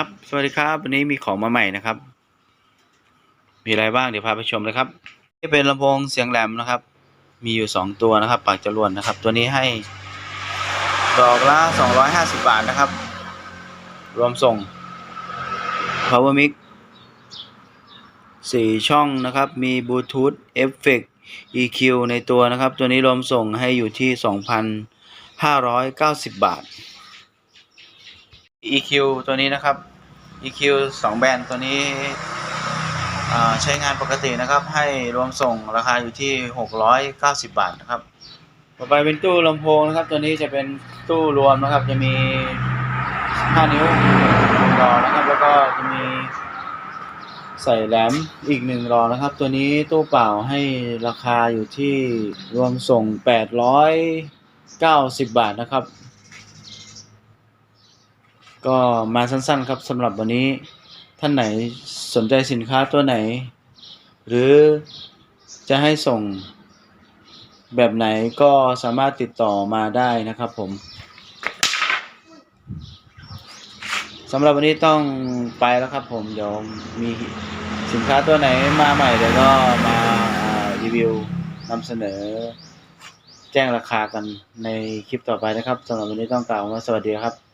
ครับ สวัสดีครับ วันนี้มีของมาใหม่นะครับ มีอะไรบ้างเดี๋ยวพาไปชมเลยครับนี่เป็นลำโพงเสียงแหลมนะครับ มีอยู่สองตัวนะครับ ปากจรวดนะครับ ตัวนี้ให้ ดอกละ 250 บาทนะครับ รวมส่ง power mic สี่ช่องนะครับ มีบลูทูธเอฟเฟก EQ ในตัวนะครับ ตัวนี้รวมส่งให้อยู่ที่ 2,590 บาท EQ ตัวนี้นะครับ EQ 2 แบรนด์ตัวนี้ใช้งานปกตินะครับ ให้รวมส่งราคาอยู่ที่ 690 บาทนะครับ ต่อไปเป็นตู้ลำโพงนะครับ ตัวนี้จะเป็นตู้รวมนะครับ จะมี 5 นิ้วหนึ่งรอนะครับ แล้วก็จะมีใส่แหลมอีกหนึ่งรอนะครับ ตัวนี้ตู้เปล่าให้ราคาอยู่ที่รวมส่ง 890 บาทนะครับ ก็มาสั้นๆครับสำหรับวันนี้ท่านไหนสนใจสินค้าตัวไหน หรือจะให้ส่งแบบไหนก็สามารถติดต่อมาได้นะครับผมสำหรับวันนี้ต้องไปแล้วครับผม เดี๋ยวมีสินค้าตัวไหนมาใหม่เดี๋ยวก็มาอ่ารีวิวนำเสนอ แจ้งราคากันในคลิปต่อไปนะครับสำหรับวันนี้ต้องกล่าวว่าสวัสดีครับ